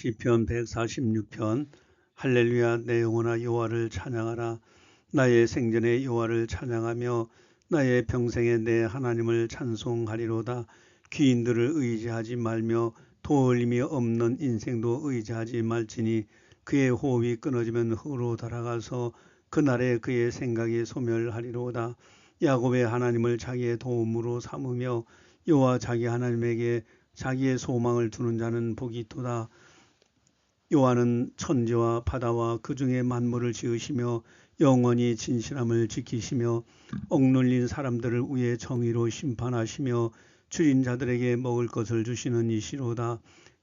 시편 146편 할렐루야 내 영혼아 여호와를 찬양하라. 나의 생전에 여호와를 찬양하며 나의 평생에 내 하나님을 찬송하리로다. 귀인들을 의지하지 말며 도울림이 없는 인생도 의지하지 말지니 그의 호흡이 끊어지면 흙으로 달아가서 그날에 그의 생각이 소멸하리로다. 야곱의 하나님을 자기의 도움으로 삼으며 여호와 자기 하나님에게 자기의 소망을 두는 자는 복이 있도다 여호와는 천지와 바다와 그 중에 만물을 지으시며 영원히 진실함을 지키시며 억눌린 사람들을 위해 정의로 심판하시며 줄인 자들에게 먹을 것을 주시는 이시로다.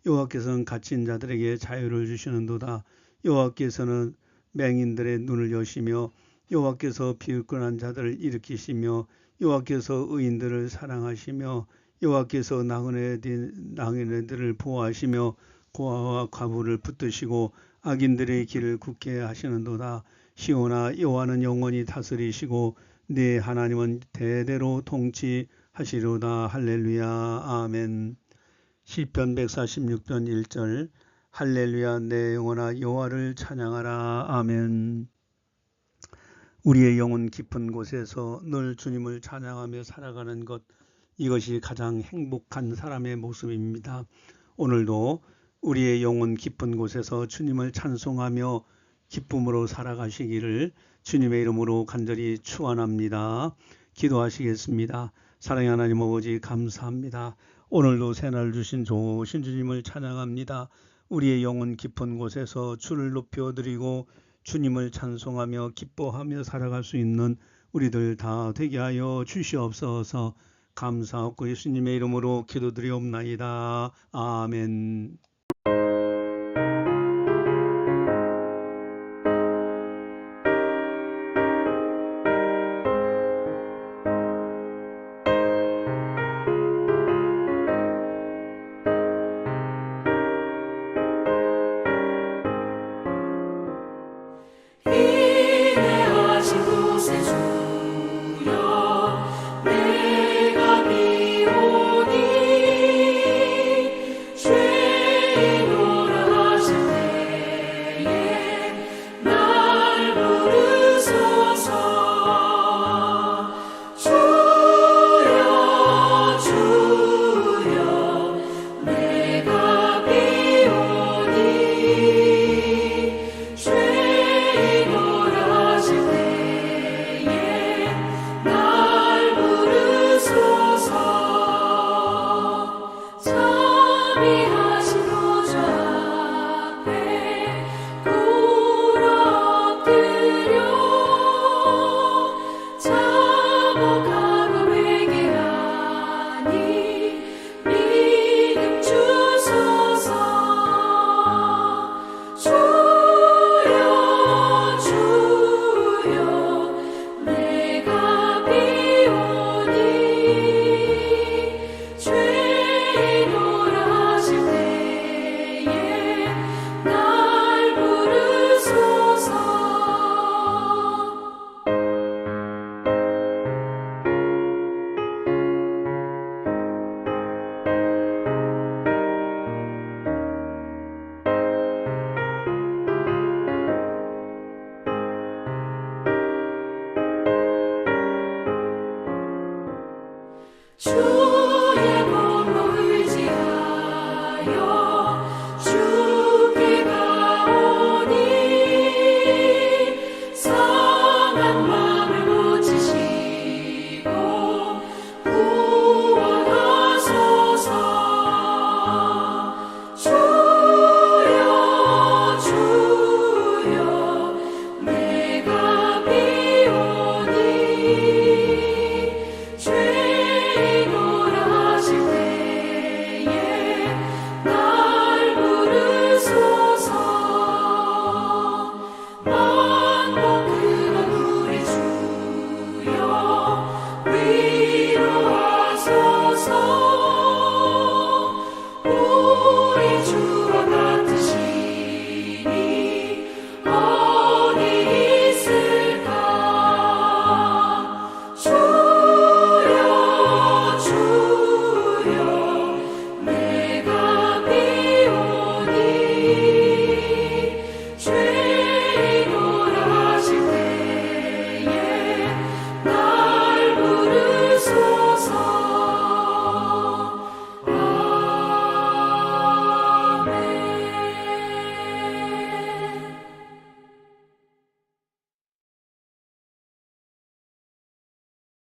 여호와께서는 갇힌 자들에게 자유를 주시는도다. 여호와께서는 맹인들의 눈을 여시며 여호와께서 비웃건한 자들을 일으키시며 여호와께서 의인들을 사랑하시며 여호와께서 나그네들을 보호하시며 고아와 과부를 붙드시고 악인들의 길을 굳게 하시는도다. 시온아 여호와는 영원히 다스리시고 네 하나님은 대대로 통치하시로다. 할렐루야. 아멘. 시편 146편 1절 할렐루야 내 영혼아 여호와를 찬양하라. 아멘. 우리의 영혼 깊은 곳에서 늘 주님을 찬양하며 살아가는 것 이것이 가장 행복한 사람의 모습입니다. 오늘도 우리의 영혼 깊은 곳에서 주님을 찬송하며 기쁨으로 살아가시기를 주님의 이름으로 간절히 축원합니다. 기도하시겠습니다. 사랑의 하나님 아버지 감사합니다. 오늘도 새날 주신 좋으신 주님을 찬양합니다. 우리의 영혼 깊은 곳에서 주를 높여드리고 주님을 찬송하며 기뻐하며 살아갈 수 있는 우리들 다 되게 하여 주시옵소서 감사하고 예수님의 이름으로 기도드리옵나이다. 아멘. True.